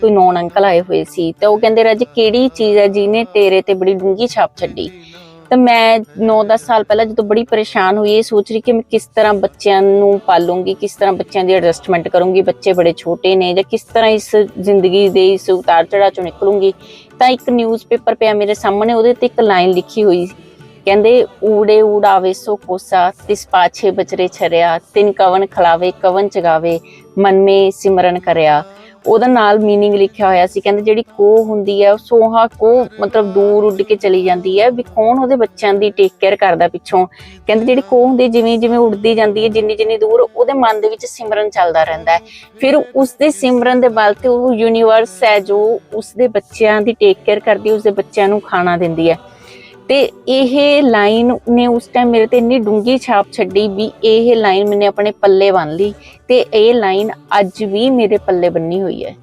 ਕੋਈ non uncle ਆਏ ਹੋਏ ਸੀ ਤੇ ਉਹ ਕਹਿੰਦੇ, ਰਾਜ, ਕਿਹੜੀ ਚੀਜ਼ ਹੈ ਜਿਹਨੇ ਤੇਰੇ ਤੇ ਬੜੀ ਡੂੰਗੀ ਛਾਪ ਛੱਡੀ? ਤਾਂ ਮੈਂ 9-10 ਸਾਲ ਪਹਿਲਾਂ ਜਦੋਂ ਬੜੀ ਪਰੇਸ਼ਾਨ ਹੋਈ, ਇਹ ਸੋਚ ਰਹੀ ਕਿ ਮੈਂ ਕਿਸ ਤਰ੍ਹਾਂ ਬੱਚਿਆਂ ਨੂੰ ਪਾਲੂੰਗੀ, ਕਿਸ ਤਰ੍ਹਾਂ ਬੱਚਿਆਂ ਦੀ ਐਡਜਸਟਮੈਂਟ ਕਰੂੰਗੀ, ਬੱਚੇ ਬੜੇ ਛੋਟੇ ਨੇ ਜਾਂ ਕਿਸ ਤਰ੍ਹਾਂ ਇਸ ਜ਼ਿੰਦਗੀ ਦੇ ਇਸ ਉਤਾਰ ਚੜਾਅ ਚੋਂ ਨਿਕਲੂੰਗੀ। ਤਾਂ ਇੱਕ ਨਿਊਜ਼ਪੇਪਰ ਪਿਆ ਮੇਰੇ ਸਾਹਮਣੇ, ਉਹਦੇ ਤੇ ਇੱਕ ਲਾਈਨ ਲਿਖੀ ਹੋਈ ਕਹਿੰਦੇ, ਊੜੇ ਊੜਾਵੇ ਸੋ ਕੋਸਾ, ਤਿਸ ਪਾਛੇ ਬਚਰੇ ਛਰਿਆ, ਤਿਨ ਕਵਨ ਖਲਾਵੇ ਕਵਨ ਚਗਾਵੇ, ਮਨ ਮੇ ਸਿਮਰਨ ਕਰਿਆ। ਉਹਦਾ ਨਾਲ ਮੀਨਿੰਗ ਲਿਖਿਆ ਹੋਇਆ ਸੀ। ਕਹਿੰਦੇ ਜਿਹੜੀ ਕੋ ਹੁੰਦੀ ਹੈ, ਉਹ ਸੋਹਾ ਕੋ ਮਤਲਬ ਦੂਰ ਉੱਡ ਕੇ ਚਲੀ ਜਾਂਦੀ ਹੈ ਵੀ ਕੌਣ ਉਹਦੇ ਬੱਚਿਆਂ ਦੀ ਟੇਕ ਕੇਅਰ ਕਰਦਾ ਪਿੱਛੋਂ। ਕਹਿੰਦੇ ਜਿਹੜੀ ਕੋ ਹੁੰਦੀ ਜਿਵੇਂ ਜਿਵੇਂ ਉੱਡਦੀ ਜਾਂਦੀ ਹੈ, ਜਿੰਨੀ ਜਿੰਨੀ ਦੂਰ ਉਹਦੇ ਮਨ ਦੇ ਵਿੱਚ ਸਿਮਰਨ ਚੱਲਦਾ ਰਹਿੰਦਾ ਹੈ। ਫਿਰ ਉਸ ਦੇ ਸਿਮਰਨ ਦੇ ਬਲ ਤੇ ਉਹ ਯੂਨੀਵਰਸ ਹੈ ਜੋ ਉਸ ਦੇ ਬੱਚਿਆਂ ਦੀ ਟੇਕ ਕੇਅਰ ਕਰਦੀ ਉਸ ਦੇ ਬੱਚਿਆਂ ਨੂੰ ਖਾਣਾ ਦਿੰਦੀ ਹੈ। ਤੇ ਇਹ ਲਾਈਨ ਨੇ ਉਸ ਟਾਈਮ ਮੇਰੇ ਤੇ ਇੰਨੀ ਡੂੰਗੀ ਛਾਪ ਛੱਡੀ ਵੀ ਇਹ ਲਾਈਨ ਮੈਨੇ ਆਪਣੇ ਪੱਲੇ ਬੰਨ ਲਈ ਤੇ ਇਹ ਲਾਈਨ ਅੱਜ ਵੀ ਮੇਰੇ ਪੱਲੇ ਬੰਨੀ ਹੋਈ ਹੈ।